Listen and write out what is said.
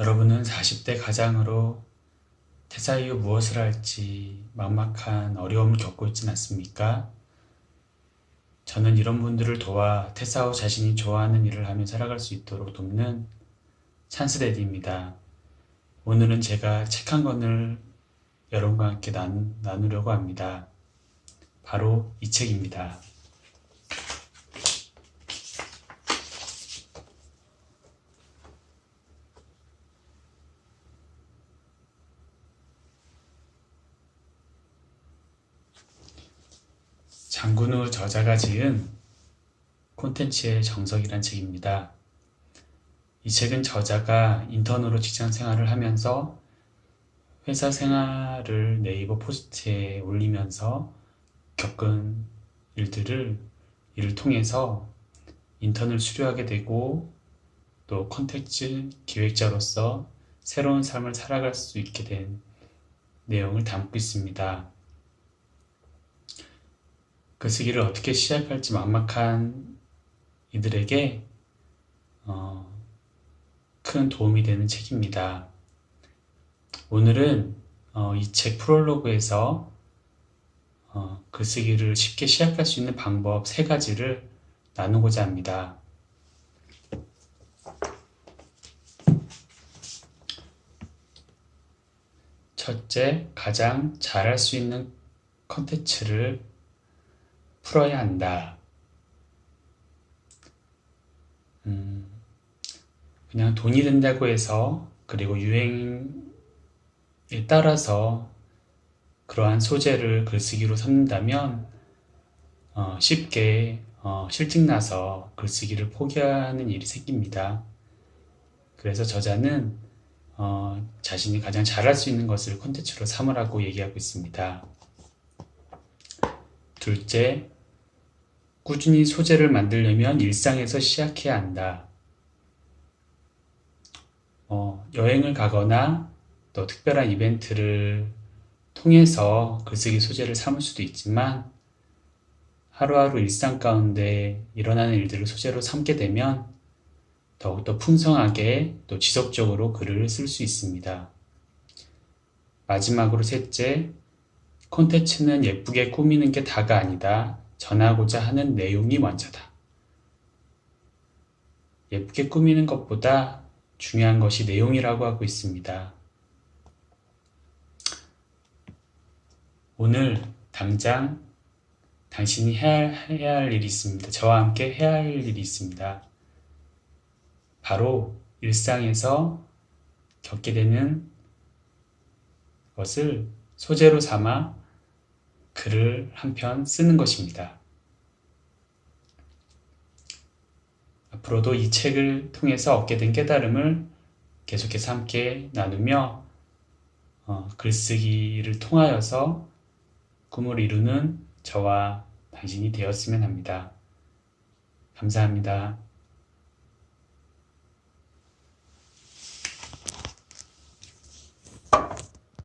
여러분은 40대 가장으로 퇴사 이후 무엇을 할지 막막한 어려움을 겪고 있진 않습니까? 저는 이런 분들을 도와 퇴사 후 자신이 좋아하는 일을 하며 살아갈 수 있도록 돕는 찬스데디입니다. 오늘은 제가 책 한 권을 여러분과 함께 난, 나누려고 합니다. 바로 이 책입니다. 장군우 저자가 지은 콘텐츠의 정석이란 책입니다. 이 책은 저자가 인턴으로 직장 생활을 하면서 회사 생활을 네이버 포스트에 올리면서 겪은 일들을 이를 통해서 인턴을 수료하게 되고 또 콘텐츠 기획자로서 새로운 삶을 살아갈 수 있게 된 내용을 담고 있습니다. 그 시기를 어떻게 시작할지 막막한 이들에게 어, 큰 도움이 되는 책입니다. 오늘은 어, 이책 프롤로그에서 어, 글쓰기를 쉽게 시작할 수 있는 방법 세 가지를 나누고자 합니다. 첫째, 가장 잘할 수 있는 컨텐츠를 풀어야 한다. 음, 그냥 돈이 된다고 해서 그리고 유행에 따라서 그러한 소재를 글쓰기로 삼는다면 어, 쉽게 어, 실증나서 글쓰기를 포기하는 일이 생깁니다. 그래서 저자는 어, 자신이 가장 잘할 수 있는 것을 콘텐츠로 삼으라고 얘기하고 있습니다. 둘째, 꾸준히 소재를 만들려면 일상에서 시작해야 한다. 어, 여행을 가거나 또 특별한 이벤트를 통해서 글쓰기 소재를 삼을 수도 있지만 하루하루 일상 가운데 일어나는 일들을 소재로 삼게 되면 더욱더 풍성하게 또 지속적으로 글을 쓸 수 있습니다. 마지막으로 셋째, 콘텐츠는 예쁘게 꾸미는 게 다가 아니다. 전하고자 하는 내용이 먼저다. 예쁘게 꾸미는 것보다 중요한 것이 내용이라고 하고 있습니다. 오늘 당장 당신이 해야, 할- 해야 할 일이 있습니다. 저와 함께 해야 할 일이 있습니다. 바로 일상에서 겪게 되는 것을 소재로 삼아 글을 한 편 쓰는 것입니다. 앞으로도 이 책을 통해서 얻게 된 깨달음을 계속해서 함께 나누며 어, 글쓰기를 통하여서 꿈을 이루는 저와 당신이 되었으면 합니다. 감사합니다.